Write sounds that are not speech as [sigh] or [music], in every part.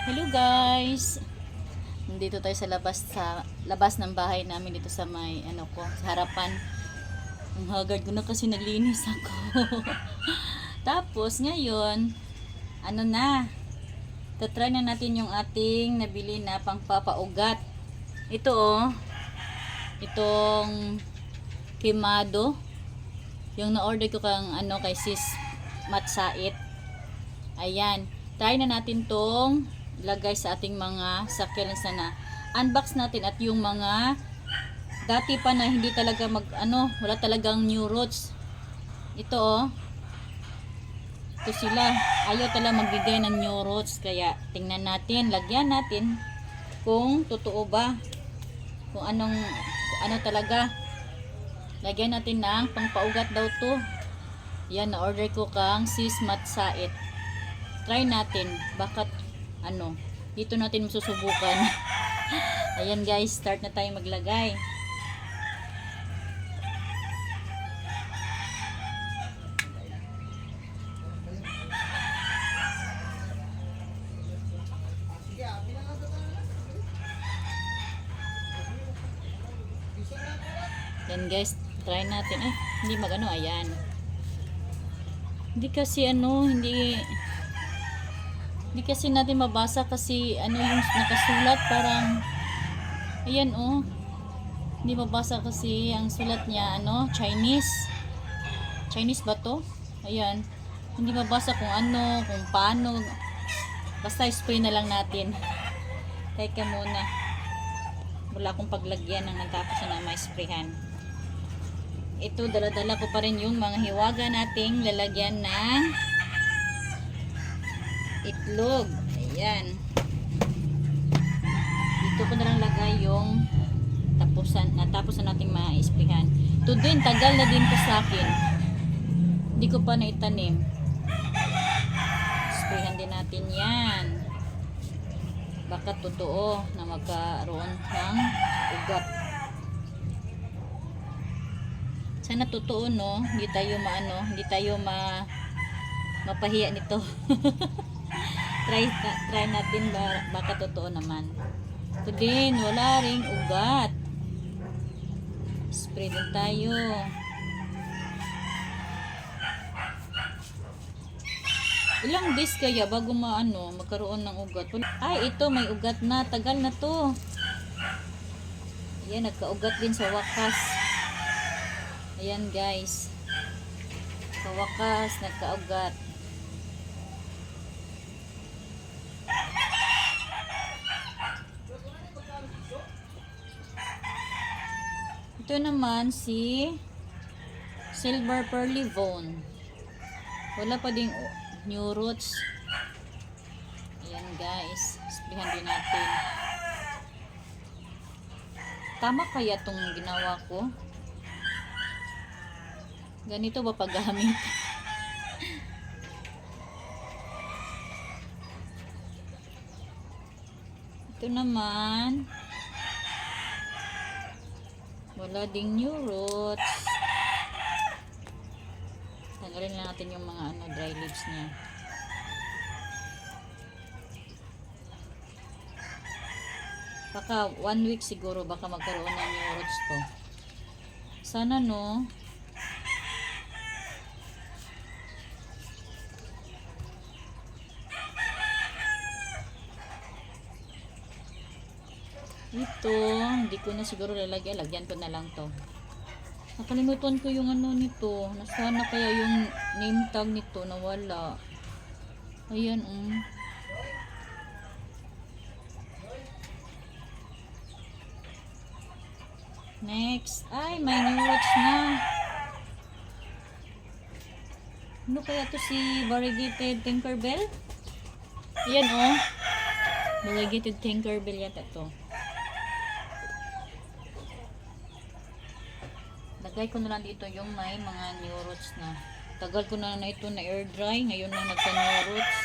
Hello guys. Nandito tayo sa labas sa labas ng bahay namin dito sa may ano ko, sa harapan. Ang haggard ko na kasi naglinis ako. [laughs] Tapos ngayon, ano na? Tatry na natin yung ating nabili na pangpapaugat. Ito oh. Itong kimado. Yung na-order ko kang ano kay sis Matsait. Ayan. Try na natin tong lagay sa ating mga sakyalan sana. Unbox natin at yung mga dati pa na hindi talaga mag ano, wala talagang new roots. Ito oh. Ito sila. Ayaw talaga magbigay ng new roots kaya tingnan natin, lagyan natin kung totoo ba kung anong ano talaga lagyan natin ng pangpaugat daw to yan na order ko kang sis matsait try natin bakit ano dito natin masusubukan. [laughs] Ayan guys start na tayo maglagay. Yan guys try natin. Ay hindi magano ayan. Hindi kasi ano hindi hindi kasi natin mabasa kasi ano yung nakasulat parang ayan oh. Hindi mabasa kasi ang sulat niya ano Chinese. Chinese ba to? Ayan. Hindi mabasa kung ano kung paano. Basta spray na lang natin. Teka muna. Wala akong paglagyan ng natapos na ma-sprayhan ito dala-dala ko pa rin yung mga hiwaga nating lalagyan ng itlog. Ayan. Dito ko na lang lagay yung tapusan, natapos na nating ma-isplihan. Ito din, tagal na din to sa akin. Hindi ko pa naitanim. Isplihan din natin yan. Baka totoo na magkaroon ng ugat. Sana totoo no, hindi tayo maano, hindi tayo ma mapahiya nito. [laughs] try try natin ba, baka totoo naman. Ito din, wala ring ugat. Spray din tayo. Ilang days kaya bago maano, magkaroon ng ugat? Ay, ito may ugat na. Tagal na to. Ayan, nagka-ugat din sa wakas. Ayan guys. Sa wakas, nagka-ugat. Ito naman si Silver Pearly Bone. Wala pa ding new roots. Ayan guys. Sabihan din natin. Tama kaya tong ginawa ko? Ganito ba paggamit? [laughs] Ito naman. Wala ding new roots. Tanggalin lang natin yung mga ano, dry leaves niya. Baka one week siguro baka magkaroon ng new roots to. Sana no. Ito, hindi ko na siguro lalagyan. Lagyan ko na lang to. Nakalimutan ko yung ano nito. Nasana kaya yung name tag nito nawala. Ayan, um. Next. Ay, may new watch na. Ano kaya to si Variegated Tinkerbell? Ayan, oh. Variegated Tinkerbell yata to. Lagay ko na lang dito yung may mga new roots na. Tagal ko na na ito na air dry. Ngayon lang nagka new roots.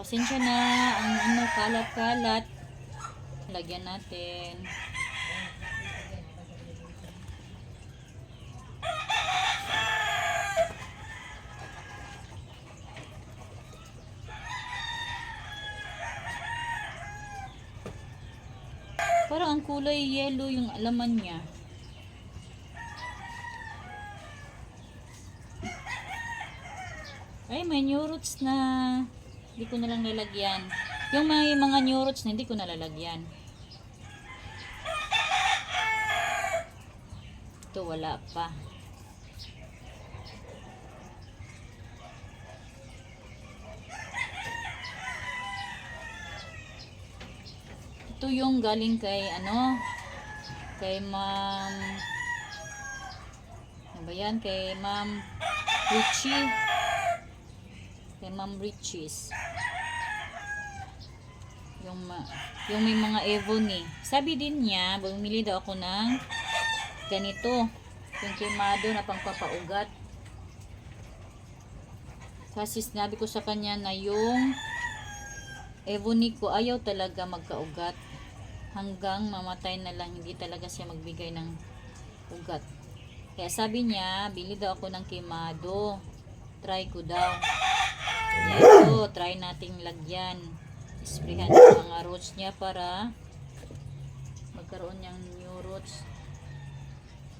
Pasensya na ang ano kalat-kalat. Lagyan natin. Kulay yellow yung alaman niya. Ay, may new roots na hindi ko na lang lalagyan. Yung may mga new roots na hindi ko nalalagyan. Ito wala pa. Ito yung galing kay ano kay ma'am ano ba yan? Kay ma'am Richie. Kay ma'am Richies yung yung may mga ebony sabi din niya bumili daw ako ng ganito. Yung kimado na pangpapaugat kasi sinabi ko sa kanya na yung ebony ko ayaw talaga magkaugat hanggang mamatay na lang hindi talaga siya magbigay ng ugat. Kaya sabi niya bili daw ako ng kimado try ko daw. Ito try nating lagyan. Isprehan yung mga roots niya para magkaroon niyang new roots.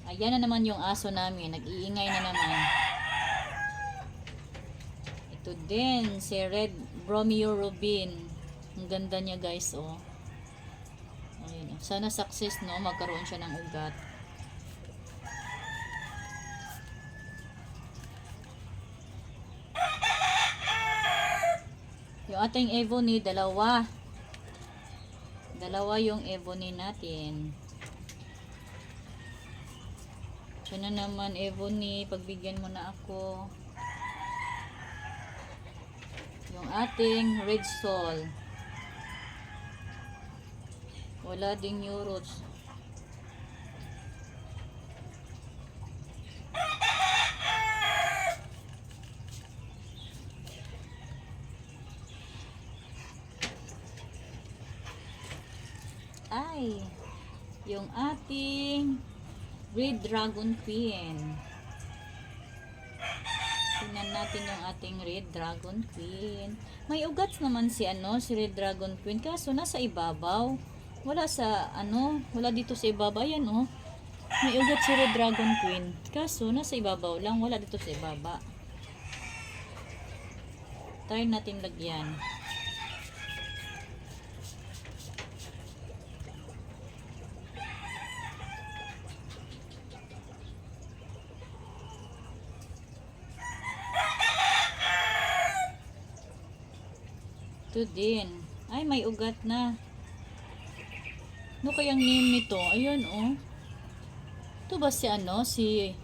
Ayan na naman yung aso namin. Nag-iingay na naman. Ito din si Red Romeo Rubin. Ang ganda niya guys oh Ayun, oh. sana success no magkaroon siya ng ugat yung ating ebony dalawa dalawa yung ebony natin Siya na naman, Ebony, pagbigyan mo na ako. Yung ating red soul. Wala ding new roots. Ay, yung ating Red Dragon Queen. Tingnan natin yung ating Red Dragon Queen. May ugat naman si ano, si Red Dragon Queen. Kaso nasa ibabaw. Wala sa ano, wala dito sa ibabaw. Ayan oh. May ugat si Red Dragon Queen. Kaso nasa ibabaw lang, wala dito sa ibaba. Try natin lagyan. Ito din. Ay, may ugat na. Ano kayang name nito? Ayun, oh. Ito ba si ano? Si...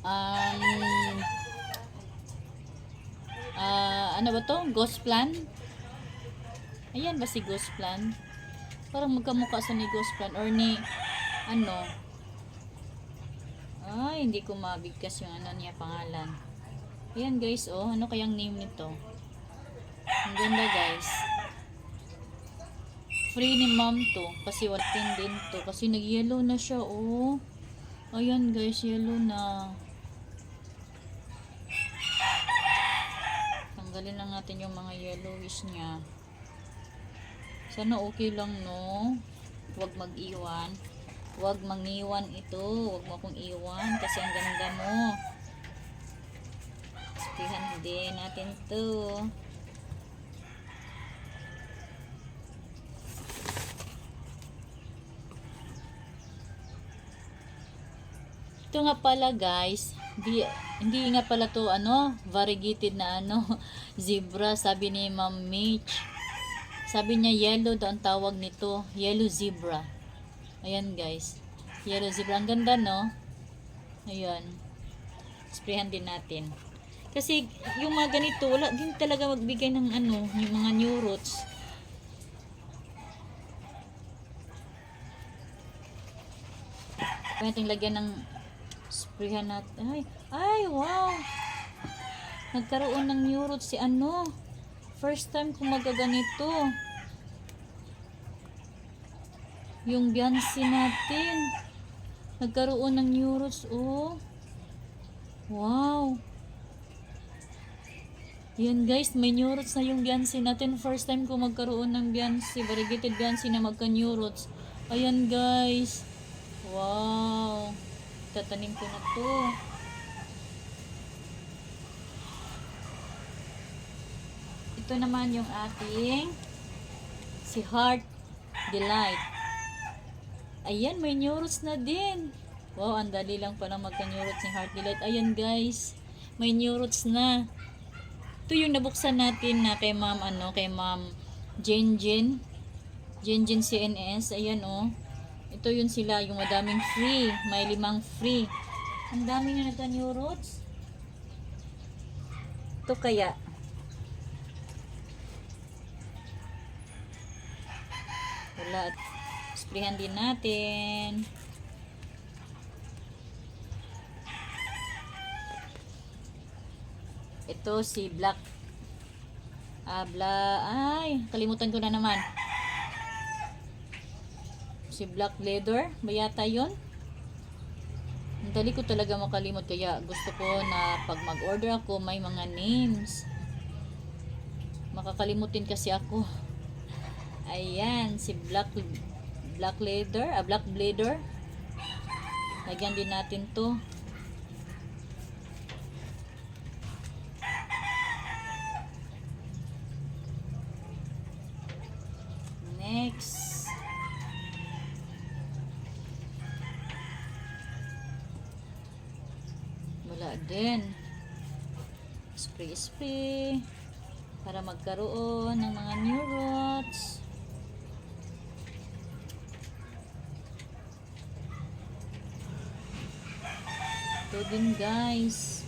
Um... ah ano ba to? Ghost Plan? Ayan ba si Ghost Plan? Parang magkamukha sa ni Ghost Plan or ni... Ano? Ay, hindi ko mabigkas yung ano niya pangalan. Ayan guys, oh. Ano kayang name nito? Ang ganda guys. Free ni mom to. Kasi watin din to. Kasi nag-yellow na siya oh. Ayan guys, yellow na. Tanggalin lang natin yung mga yellowish niya. Sana okay lang no. Huwag mag-iwan. Huwag mangiwan ito. Huwag mo akong iwan. Kasi ang ganda mo. Sabihan din natin to. Ito nga pala guys, hindi, hindi nga pala to ano, variegated na ano, [laughs] zebra, sabi ni Ma'am Mitch. Sabi niya yellow daw ang tawag nito, yellow zebra. Ayan guys, yellow zebra. Ang ganda no? Ayan. Sprayan din natin. Kasi yung mga ganito, wala din talaga magbigay ng ano, yung mga new roots. Pwede lagyan ng sprayan natin. Ay, ay, wow! Nagkaroon ng new roots si ano. First time kong magaganito. Yung Beyonce natin. Nagkaroon ng new roots, oh. Wow. Yan guys, may new roots na yung Beyonce natin. First time ko magkaroon ng Beyonce, variegated Beyonce na magka-new roots. Ayan guys. Wow. Tatanim ko na to. Ito naman yung ating si Heart Delight. Ayan, may new roots na din. Wow, ang dali lang pala magka-new roots ni Heart Delight. Ayan guys, may new roots na. Ito yung nabuksan natin na kay ma'am, ano, kay ma'am Jen Jen. Jen Jen CNS. Ayan oh. Ito yun sila, yung madaming free. May limang free. Ang dami na nagka-new roots. Ito kaya. Wala. Sprayhan din natin. Ito si Black. Ah, bla, ay, kalimutan ko na naman. Si Black Leather, ba yata yun? Dali ko talaga makalimot kaya gusto ko na pag mag-order ako may mga names. Makakalimutin kasi ako. Ayan, si Black Black Leather, ah, Black Blader. Lagyan din natin to. Magkaroon ng mga new roots. Ito din guys.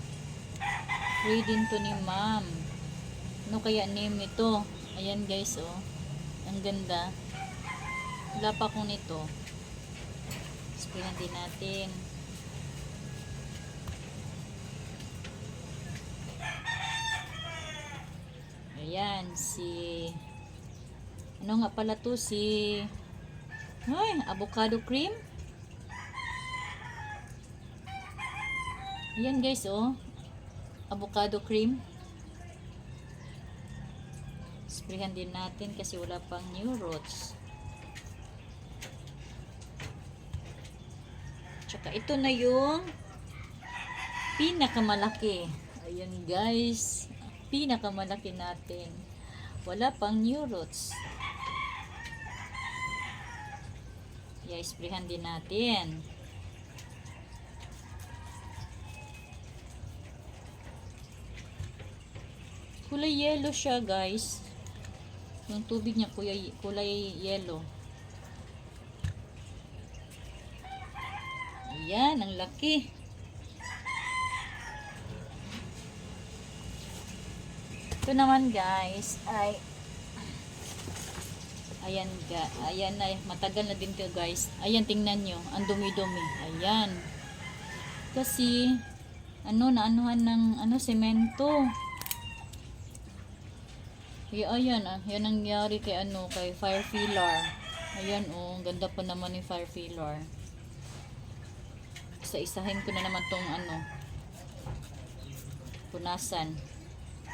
Free din to ni ma'am. Ano kaya name ito? Ayan guys oh. Ang ganda. Wala pa akong nito. Sprayan din natin. Ayan, si... Ano nga pala to? Si... Ay, avocado cream. Ayan guys, oh. Avocado cream. Sprayhan din natin kasi wala pang new roots. Tsaka ito na yung pinakamalaki. Ayan guys. Pinakamalaki natin. Wala pang new roots. Yeah, sprayhan din natin. Kulay yellow siya guys. Yung tubig niya kulay, kulay yellow. Ayan, ang laki. Ito naman guys ay Ayan ga, ayan na matagal na din to guys. Ayan tingnan nyo, ang dumi-dumi. Ayan. Kasi ano na anuhan ng ano semento. Yeah, ayan ah. Yan ang nangyari kay ano, kay fire filler. Ayan oh, ganda pa naman ni fire filler. Isa-isahin ko na naman tong ano, punasan.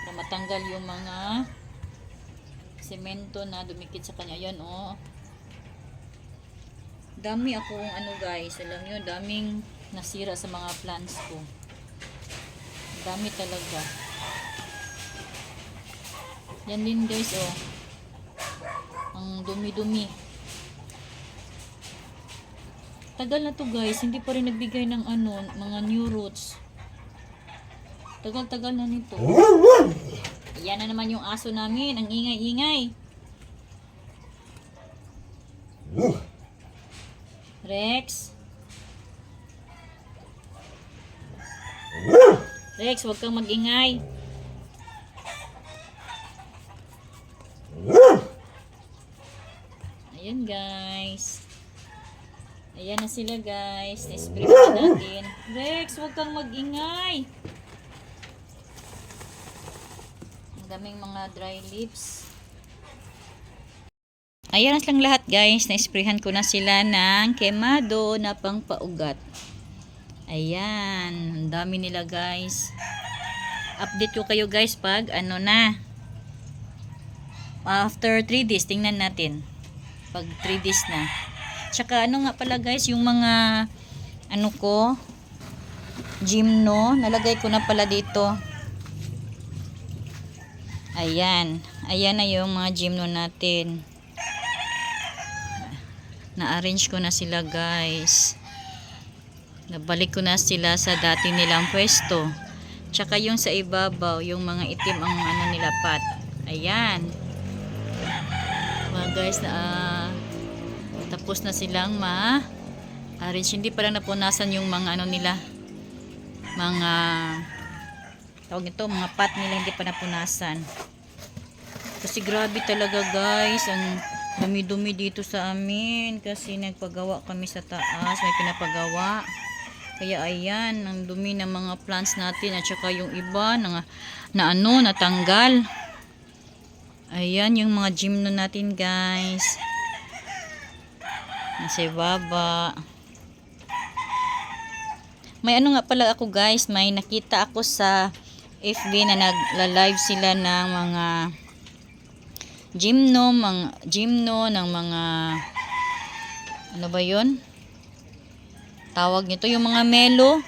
Para matanggal yung mga semento na dumikit sa kanya. Ayan oh. Dami akong ano guys, alam nyo, daming nasira sa mga plants ko. Dami talaga. Yan din guys, oh. Ang dumi-dumi. Tagal na to guys, hindi pa rin nagbigay ng ano, mga new roots. Tagal-tagal na nito. Yan na naman yung aso namin, ang ingay-ingay. Rex. Rex, huwag kang magingay. Ayan guys. Ayan na sila guys. Na-spray na natin. Rex, huwag kang magingay. Ang daming mga dry leaves. Ayan na silang lahat guys. Na-sprayhan ko na sila ng kemado na pangpaugat. Ayan. Ang dami nila guys. update ko kayo guys pag ano na. After 3 days, tingnan natin. Pag 3 days na. Tsaka ano nga pala guys, yung mga ano ko, gymno, nalagay ko na pala dito. Ayan. Ayan na yung mga gymno natin. Na-arrange ko na sila guys. Nabalik ko na sila sa dati nilang pwesto. Tsaka yung sa ibabaw, yung mga itim ang ano nila pat. Ayan. Mga guys na ah, tapos na silang ma arrange. Hindi pa lang napunasan yung mga ano nila. Mga tawag ito, mga pat nila hindi pa napunasan. Kasi grabe talaga guys, ang dumi-dumi dito sa amin kasi nagpagawa kami sa taas, may pinapagawa. Kaya ayan, ang dumi ng mga plants natin at saka yung iba na, na ano, natanggal. Ayan yung mga gymno natin guys. Nasa baba. May ano nga pala ako guys, may nakita ako sa FB na nagla-live sila ng mga gymno, mga gymno ng mga ano ba 'yon? Tawag nito yung mga melo.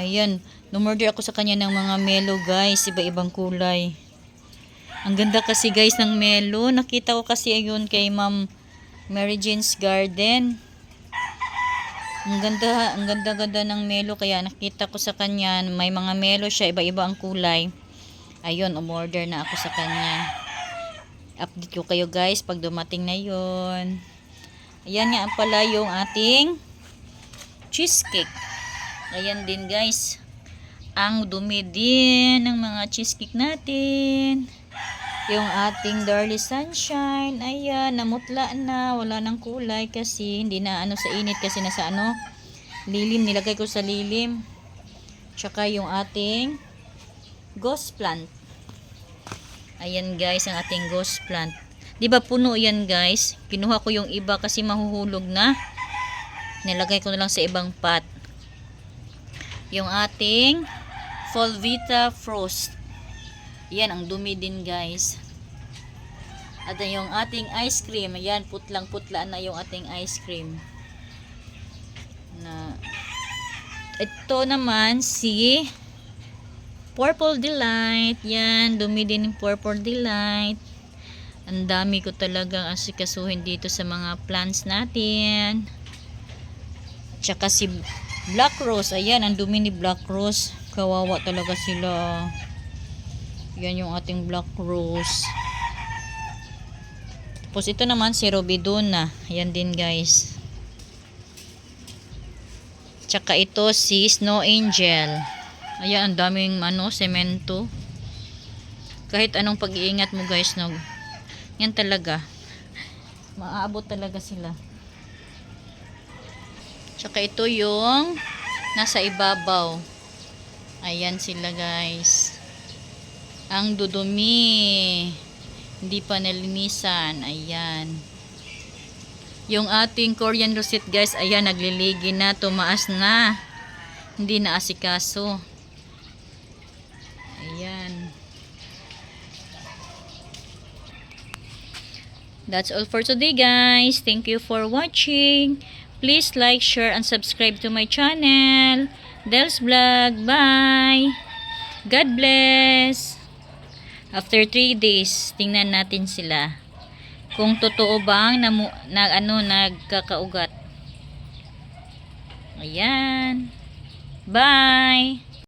Ayan, numorder ako sa kanya ng mga melo guys, iba-ibang kulay. Ang ganda kasi guys ng melo. Nakita ko kasi ayun kay Ma'am Mary Jane's Garden. Ang ganda, ang ganda-ganda ng melo kaya nakita ko sa kanya, may mga melo siya, iba-iba ang kulay. Ayun, umorder na ako sa kanya. Update ko kayo guys pag dumating na yon. Ayan nga pala yung ating cheesecake. Ayan din guys. Ang dumi din ng mga cheesecake natin. Yung ating Darly Sunshine, ayan, namutla na, wala nang kulay kasi hindi na ano sa init kasi nasa ano, lilim, nilagay ko sa lilim. Tsaka yung ating ghost plant. Ayan guys, ang ating ghost plant. 'Di ba puno 'yan guys? Kinuha ko yung iba kasi mahuhulog na. Nilagay ko na lang sa ibang pot. Yung ating Volvita Frost. Yan, ang dumi din guys. At yung ating ice cream, ayan, putlang-putla na yung ating ice cream. Na, ito naman si Purple Delight. Yan, dumi din yung Purple Delight. Ang dami ko talagang asikasuhin dito sa mga plants natin. Tsaka si Black Rose. Ayan, ang dumi ni Black Rose. Kawawa talaga sila. Yan yung ating black rose. Tapos ito naman si Robidona. Yan din guys. Tsaka ito si Snow Angel. Ayan, ang daming ano, semento. Kahit anong pag-iingat mo guys, no. Yan talaga. Maaabot talaga sila. Tsaka ito yung nasa ibabaw. Ayan sila guys ang dudumi. Hindi pa nalinisan. Ayan. Yung ating Korean rosette guys ayan nagliligi na. Tumaas na. Hindi na asikaso ayan. That's all for today guys. Thank you for watching. Please like share and subscribe to my channel. Del's Vlog. Bye. God bless After 3 days, tingnan natin sila. Kung totoo bang na, na ano nagkakaugat. Ayan. Bye.